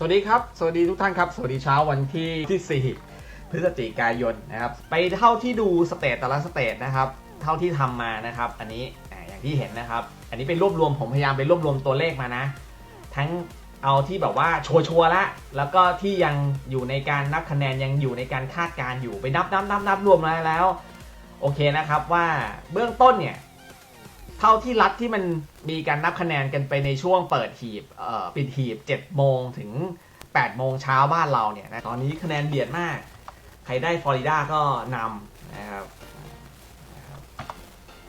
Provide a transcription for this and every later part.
สวัสดีครับ สวัสดีทุกท่านครับ สวัสดีเช้าวันที่ที่4พฤศจิกายนนะครับ ไปเท่าที่ดูสเตตแต่ละสเตตนะครับ เท่าที่ทำมานะครับ อันนี้อย่างที่เห็นนะครับ อันนี้เป็นรวบรวมผมพยายามไปรวบรวมตัวเลขมานะ ทั้งเอาที่แบบว่าชัวร์ๆละ แล้วก็ที่ยังอยู่ในการนับคะแนนยังอยู่ในการคาดการอยู่ไปนับนับนับนับรวมมาแล้ว โอเคนะครับว่าเบื้องต้นเนี่ย เท่าที่รัฐที่มันมีการนับคะแนนกันไปในช่วงเปิดหีบปิดหีบ7โมงถึง8โมงเช้าบ้านเราเนี่ยนะตอนนี้คะแนนเบียดมาก ใครได้ฟลอริดาก็นำนะครับนะครับ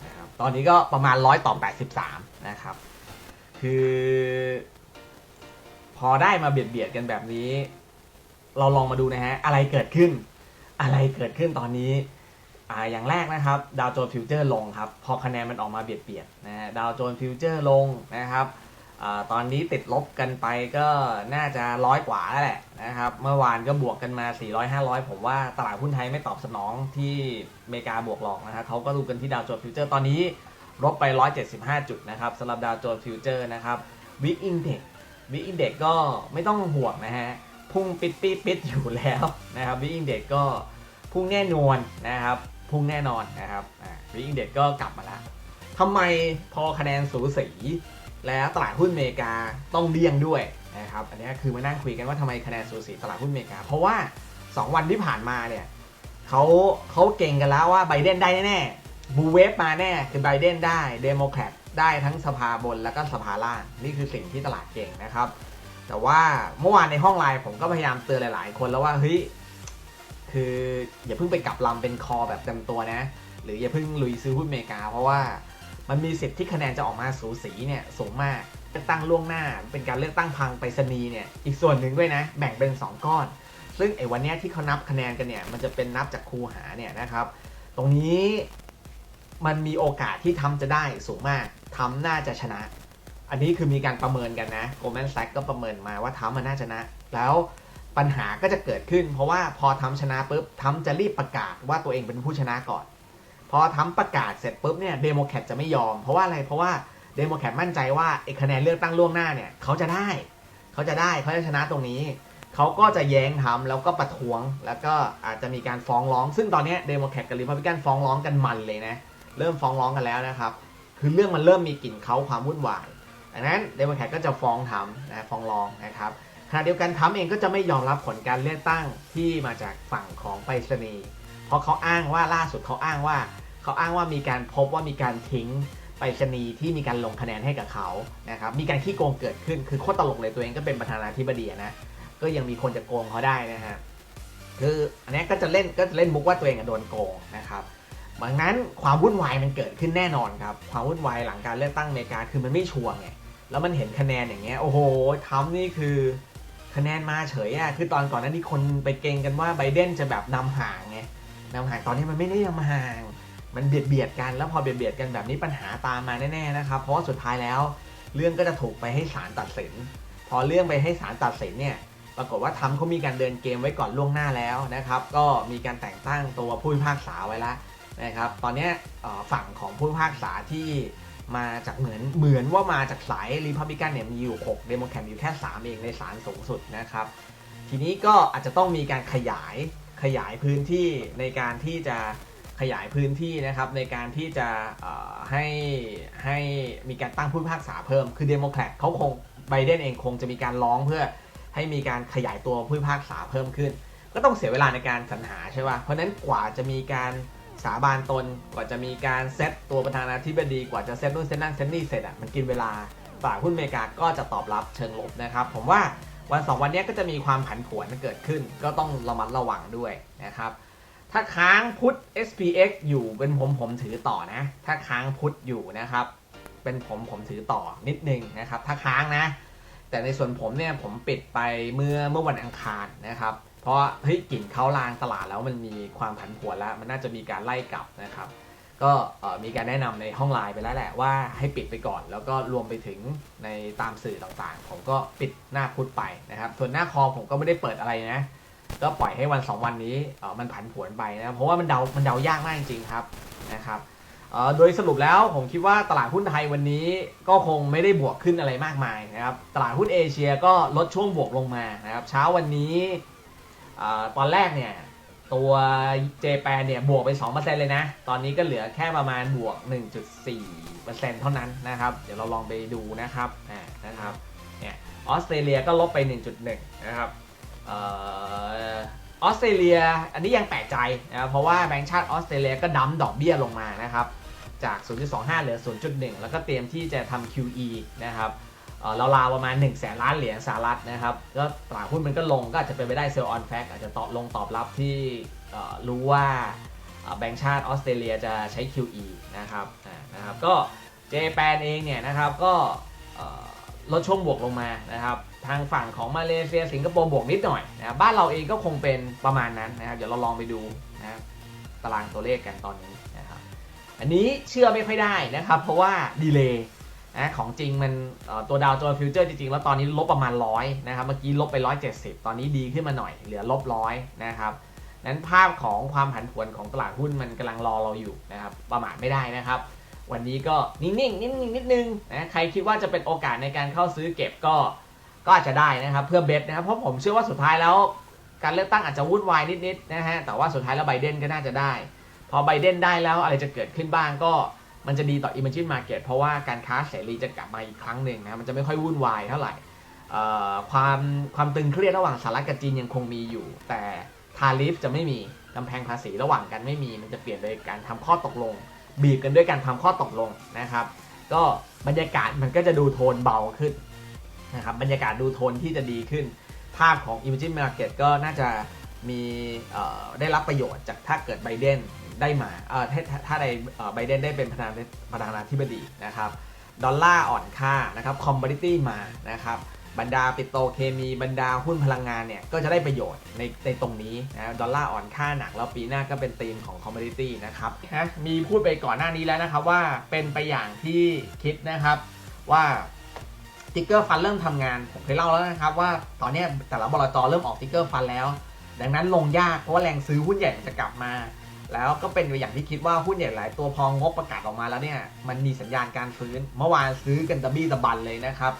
นะครับตอนนี้ก็ประมาณ 100 ต่อ 83 นะครับ คือ พอได้มาเบียดเบียดกันแบบนี้ เราลองมาดูนะฮะ อะไรเกิดขึ้น อะไรเกิดขึ้นตอนนี้ อ่าอย่างแรกนะครับดาวโจนส์ฟิวเจอร์ลงครับพอคะแนนมันออกมาเบียดเบียดนะฮะดาวโจนส์ฟิวเจอร์ลงนะครับอาตอนนี้ติดลบกันไปก็น่าจะร้อยกว่าแล้วแหละนะครับเมื่อวานก็บวกกันมา 400 500 ผมว่าตลาดหุ้นไทยไม่ตอบสนองที่อเมริกาบวกหรอกนะครับเขาก็ดูกันที่ดาวโจนส์ฟิวเจอร์ตอนนี้ลบไป 175 จุดนะครับสำหรับดาวโจนส์ฟิวเจอร์นะครับวิกอินเด็กวิกอินเด็กก็ไม่ต้องห่วงนะฮะพุ่งปิดปิดปิดอยู่แล้วนะครับวิกอินเด็กก็พุ่งแน่นอนนะครับ พุ่งแน่นอนนะครับวิอิงเด็ดก็กลับมาแล้วทำไมพอคะแนนสูสี แล้วตลาดหุ้นอเมริกาต้องเลี่ยงด้วยนะครับ อันนี้คือมานั่งคุยกันว่าทำไมคะแนนสูสีตลาดหุ้นอเมริกา เพราะว่า 2 วันที่ผ่านมาเนี่ยเขาเขาเก่งกันแล้วว่าไบเดนได้แน่ๆบูเวฟมาแน่คือไบเดนได้เดโมแครตได้ทั้งสภาบนแล้วก็สภาล่างนี่คือสิ่งที่ตลาดเก่งนะครับ แต่ว่าเมื่อวานในห้องไลน์ผมก็พยายามเตือนหลาย ๆ คนแล้วว่าเฮ้ย คืออย่าเพิ่งไปกลับลำเป็นคอแบบเต็มตัวนะ หรืออย่าเพิ่งลุยซื้อหุ้นอเมริกา เพราะว่ามันมีสิทธิ์ที่คะแนนจะออกมาสูสีเนี่ยสูงมากเลือกตั้งล่วงหน้า เป็นการเลือกตั้งพังไปรษณีย์เนี่ยอีกส่วนหนึ่งด้วยนะแบ่งเป็น 2 ก้อน ซึ่งไอ้วันนี้ที่เขานับคะแนนกันเนี่ยมันจะเป็นนับจากคูหาเนี่ยนะครับ ตรงนี้มันมีโอกาสที่ทำจะได้สูงมากทำน่าจะชนะ อันนี้คือมีการประเมินกันนะ Goldman Sachs ก็ประเมินมาว่าทำมันน่าจะชนะ แล้ว ปัญหาก็จะเกิดขึ้น เพราะว่าพอทำชนะปุ๊บทำจะรีบประกาศว่าตัวเองเป็นผู้ชนะก่อน พอทำประกาศเสร็จปุ๊บเนี่ยเดโมแครตจะไม่ยอม เพราะว่าอะไรเพราะว่าเดโมแครตมั่นใจว่าไอ้คะแนนเลือกตั้งล่วงหน้าเนี่ยเขาจะได้ เขาจะได้เขาจะชนะตรงนี้ เขาก็จะแย้งทำแล้วก็ประท้วง แล้วก็อาจจะมีการฟ้องร้อง ซึ่งตอนนี้เดโมแครตกับริพับลิกันฟ้องร้องกันมันเลยนะเริ่มฟ้องร้องกันแล้วนะครับคือเรื่องมันเริ่มมีกลิ่นเขาความวุ่นวายดังนั้นเดโมแครตก็จะฟ้องทำนะฟ้องร้องนะครับ ขณะเดียวกันทรัมเองก็จะไม่ยอมรับผลการเลือกตั้งที่มาจากฝั่งของไปรษณีย์เพราะเขาอ้างว่าล่าสุดเขาอ้างว่า เขาอ้างว่ามีการพบว่ามีการทิ้งไปรษณีย์ที่มีการลงคะแนนให้กับเขานะครับมีการขี้โกงเกิดขึ้นคือโคตรตลกเลยตัวเองก็เป็นประธานาธิบดีนะก็ยังมีคนจะโกงเขาได้นะฮะคืออันนี้ก็จะเล่นก็จะเล่นมุกว่าตัวเองโดนโกงนะครับดังนั้นความวุ่นวายมันเกิดขึ้นแน่นอนครับความวุ่นวายหลังการเลือกตั้งอเมริกาคือมันไม่ชัวร์ไงแล้วมันเห็นคะแนนอย่างเงี้ยโอ้โหทำนี่คือ คะแนนมาเฉยอะคือตอนก่อนหนั้นที่คนไปเก่งกันว่าไบเดนจะแบบนำห่างไงนำห่างตอนนี้มันไม่ได้นำห่าง มันเบียดเบียดกันแล้วพอเบียดเบียดกันแบบนี้ปัญหาตามมาแน่ๆนะครับ เพราะว่าสุดท้ายแล้ว เรื่องก็จะถูกไปให้ศาลตัดสิน พอเรื่องไปให้ศาลตัดสินเนี่ยปรากฏว่าทำเขามีการเดินเกมไว้ก่อนล่วงหน้าแล้วนะครับ ก็มีการแต่งตั้งตัวผู้พิพากษาไว้แล้วนะครับ ตอนนี้ฝั่งของผู้พิพากษาที่ มาจากเหมือนเหมือนว่ามาจากสายรีพับลิกันเนี่ยมีอยู่ 6 เดโมแครตอยู่แค่ 3 เองในศาลสูงสุดนะครับ ทีนี้ก็อาจจะต้องมีการขยายขยายพื้นที่ในการที่จะขยายพื้นที่นะครับในการที่จะให้ให้มีการตั้งผู้พิพากษาเพิ่ม คือเดโมแครตเขาคงไบเดนเองคงจะมีการร้องเพื่อให้มีการขยายตัวผู้พิพากษาเพิ่มขึ้น ก็ต้องเสียเวลาในการสรรหาใช่ป่ะเพราะนั้นกว่าจะมีการ สาบานตนกว่าจะมีการเซตตัวประธานาธิบดีกว่าจะเซตนู่นเซตนั่นเซตนี่เสร็จอะมันกินเวลาตลาดหุ้นอเมริกาก็จะตอบรับเชิงลบนะครับ ผมว่าวันสองวันนี้ก็จะมีความผันผวนเกิดขึ้น ก็ต้องระมัดระวังด้วยนะครับถ้าค้างพุท SPX อยู่เป็นผมผมถือต่อนะ ถ้าค้างพุทอยู่นะครับ เป็นผมผมถือต่อนิดนึงนะครับ ถ้าค้างนะ แต่ในส่วนผมเนี่ยผมปิดไปเมื่อเมื่อวันอังคารนะครับ ราะเฮ้ยกลิ่นเขาลางตลาดแล้วมันมีความผันผวนแล้ว มันน่าจะมีการไล่กลับนะครับ ก็มีการแนะนำในห้องไลน์ไปแล้วแหละว่าให้ปิดไปก่อน แล้วก็รวมไปถึงในตามสื่อต่างๆ ผมก็ปิดหน้าพุทธไปนะครับ ส่วนหน้าคอผมก็ไม่ได้เปิดอะไรนะ ก็ปล่อยให้วัน 2 วันนี้มันผันผวนไปนะเพราะว่ามันเดา มันเดายากมากจริงๆครับนะครับโดยสรุปแล้วผมคิดว่าตลาดหุ้นไทยวันนี้ก็คงไม่ได้บวกขึ้นอะไรมากมายนะครับ ตลาดหุ้นเอเชียก็ลดช่วงบวกลงมานะครับ เช้าวันนี้ ตอนแรกเนี่ยตัวเจแปนเนี่ยบวกไป2%เลยนะ ตอนนี้ก็เหลือแค่ประมาณบวก 1.4%เท่านั้นนะครับ เดี๋ยวเราลองไปดูนะครับอ่านะครับเนี่ยออสเตรเลียก็ลบไป 1.1 นะครับออสเตรเลียอันนี้ยังแปลกใจนะครับเพราะว่าแบงก์ชาติออสเตรเลียก็ดั้มดอกเบี้ยลงมานะครับจาก 0.25 เหลือ 0.1 แล้วก็เตรียมที่จะทำ QE นะครับ ราวๆประมาณ1 0 0 0 0แสนล้านเหรียญสหรัฐนะครับ ก็ตลาดหุ้นมันก็ลงก็อาจจะเป็นไปได้เซลล์ออนแฟกอาจจะตอบลงตอบรับที่รู้ว่าแบงก์ชาติออสเตรเลียจะใช้ QE นะครับนะครับ ก็เจแปนเองเนี่ยนะครับก็ลดช่วงบวกลงมานะครับ ทางฝั่งของมาเลเซียสิงคโปร์บวกนิดหน่อยนะบบ้านเราเองก็คงเป็นประมาณนั้นนะครับ เดี๋ยวเราลองไปดูนะตารางตัวเลขกันตอนนี้นะครับ อันนี้เชื่อไม่ค่อยได้นะครับ เพราะว่าดีเลย์ นะของจริงมันตัวดาวโจนส์ฟิวเจอร์จริงๆ แล้วตอนนี้ลบประมาณร้อยนะครับ เมื่อกี้ลบไป 170 ตอนนี้ดีขึ้นมาหน่อย เหลือลบร้อยนะครับนั้นภาพของความผันผวนของตลาดหุ้นมันกำลังรอเราอยู่นะครับ ประมาทไม่ได้นะครับ วันนี้ก็นิ่งๆนิ่งๆนิดนึงนะใครคิดว่าจะเป็นโอกาสในการเข้าซื้อเก็บก็ก็อาจจะได้นะครับ เพื่อเบสนะครับเพราะผมเชื่อว่าสุดท้ายแล้ว การเลือกตั้งอาจจะวุ่นวายนิดๆนะฮะแต่ว่าสุดท้ายแล้วไบเดนก็น่าจะได้ พอไบเดนได้แล้วอะไรจะเกิดขึ้นบ้างก็ มันจะดีต่อ Emerging Market เพราะว่าการค้าเสรีจะกลับมาอีกครั้งหนึ่งนะมันจะไม่ค่อยวุ่นวายเท่าไหร่ความความตึงเครียดระหว่างสหรัฐกับจีนยังคงมีอยู่ แต่ทาริฟจะไม่มีกำแพงภาษีระหว่างกันไม่มี มันจะเปลี่ยนโดยการทำข้อตกลง บีบกันด้วยการทำข้อตกลงนะครับ ก็บรรยากาศมันก็จะดูโทนเบาขึ้นนะครับบรรยากาศดูโทนที่จะดีขึ้น ภาพของ Emerging Market ก็น่าจะมีได้รับประโยชน์จากถ้าเกิดไบเดน ได้มาเอ่อถ้าถ้าถ้าได้เอ่อไบเดนได้เป็นประธานาประธานาธิบดีนะครับดอลลาร์อ่อนค่านะครับคอมม o ดิตี้มานะครับบรรดาปิโตเคมีบรรดาหุ้นพลังงานเนี่ยก็จะได้ประโยชน์ในในตรงนี้นะดอลลาร์อ่อนค่าหนักแล้วปีหน้าก็เป็นธีมของคอมม o ดิตี้นะครับนะมีพูดไปก่อนหน้านี้แล้วนะครับว่าเป็นไปอย่างที่คิดนะครับว่าติ๊กเกอร์ฟันเริ่มทำงาน ผมเคยเล่าแล้วนะครับว่าตอนนี้แต่ละบลจเริ่มออกติ๊กเกอร์ฟันแล้ว ดังนั้นลงยากเพราะว่าแรงซื้อหุ้นใหญ่จะกลับมา แล้วก็เป็นไปอย่างที่คิดว่าหุ้นใหญ่หลายตัวพองบประกาศออกมาแล้วเนี่ยมันมีสัญญาณการฟื้น เมื่อวานซื้อกันตะบี้ตะบันเลยนะครับ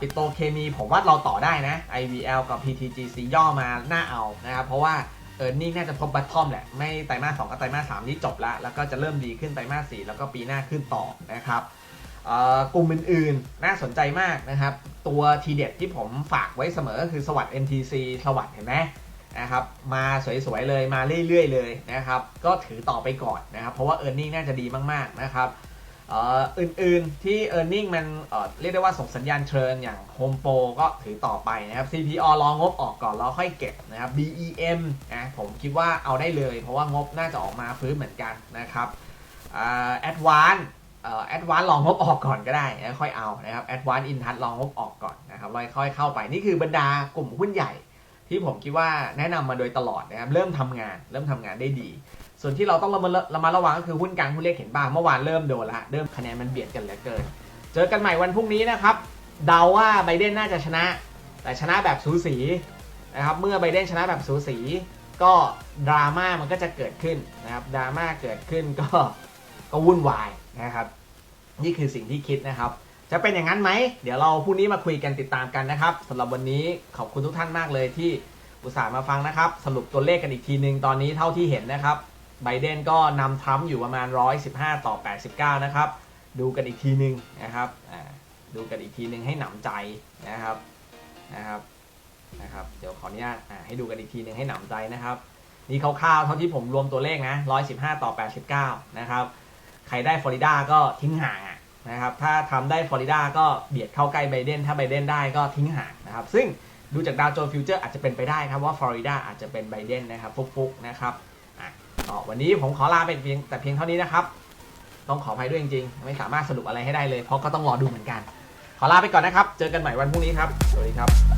ปิโตเคมีผมว่าเราต่อได้นะ IVL กับ PTGC ย่อมาหน้าเอานะครับเพราะว่าเออนี่น่าจะพบบัตทอมแหละ ไม่ไตรมาสสองกับไตรมาสสามนี่จบแล้ว แล้วก็จะเริ่มดีขึ้นไตรมาสสี่แล้วก็ปีหน้าขึ้นต่อนะครับกลุ่มอื่นๆ น่าสนใจมากนะครับ ตัวทีเด็ดที่ผมฝากไว้เสมอก็คือสวัสด์ NTC สวัสด์เห็นไหม นะครับมาสวยๆเลยมาเรื่อยๆเลยนะครับก็ถือต่อไปก่อนนะครับเพราะว่า e a r n i n g น่าจะดีมากๆนะครับอื่นๆที่ e a r n i n g มันเเรียกได้ว่าส่งสัญญาณเชิญอย่าง Home Pro ก็ถือต่อไปนะครับ CPO รองบออกก่อนแล้วค่อยเก็บนะครับ BEM นะผมคิดว่าเอาได้เลย เพราะว่างบน่าจะออกมาฟื้นเหมือนกันนะครับอ่า Advance เอ่อ Advance รองบออกก่อนก็ได้นะค่อยเอานะครับ Advance in touch รองบออกก่อนนะครับแล้วค่อยเข้าไปนี่คือบรรดากลุ่มหุ้นใหญ่ ที่ผมคิดว่าแนะนำมาโดยตลอดนะครับเริ่มทำงาน เริ่มทำงานได้ดี ส่วนที่เราต้องระมัดระมัดระวังก็คือหุ้นกลางหุ้นเล็กเห็นบ้างเมื่อวานเริ่มโดนละเริ่มคะแนนมันเบียดกันเหลือเกิน เจอกันใหม่วันพรุ่งนี้นะครับเดาว่าไบเดนน่าจะชนะ แต่ชนะแบบสูสีนะครับเมื่อไบเดนชนะแบบสูสี ก็ดราม่ามันก็จะเกิดขึ้นนะครับดราม่าเกิดขึ้นก็ก็วุ่นวายนะครับ นี่คือสิ่งที่คิดนะครับ จะเป็นอย่างนั้นไหม เดี๋ยวเราพรุ่งนี้มาคุยกันติดตามกันนะครับสำหรับวันนี้ขอบคุณทุกท่านมากเลยที่อุตส่าห์มาฟังนะครับ สรุปตัวเลขกันอีกทีหนึ่งตอนนี้เท่าที่เห็นนะครับไบเดนก็นำทรัมป์อยู่ประมาณ 115 ต่อ 89 นะครับ ดูกันอีกทีหนึ่งนะครับดูกันอีกทีหนึ่งให้หนำใจนะครับนะครับนะครับ เดี๋ยวขออนุญาตให้ดูกันอีกทีหนึ่งให้หนำใจนะครับ นี่คร่าวๆเท่าที่ผมรวมตัวเลขนะ 115 ต่อ 89 นะครับ ใครได้ฟลอริดาก็ทิ้งห่าง นะครับถ้าทำได้ฟลอริดาก็เบียดเข้าใกล้ไบเดนถ้าไบเดนได้ก็ทิ้งห่างนะครับ ซึ่งดูจากดาวโจนส์ฟิวเจอร์อาจจะเป็นไปได้ครับว่าฟลอริดาอาจจะเป็นไบเดนนะครับฟุกๆนะครับอะวันนี้ผมขอลาไปเพียงแต่เพียงเท่านี้นะครับ ต้องขออภัยด้วยจริงๆ ไม่สามารถสรุปอะไรให้ได้เลย เพราะก็ต้องรอดูเหมือนกัน ขอลาไปก่อนนะครับ เจอกันใหม่วันพรุ่งนี้ครับ สวัสดีครับ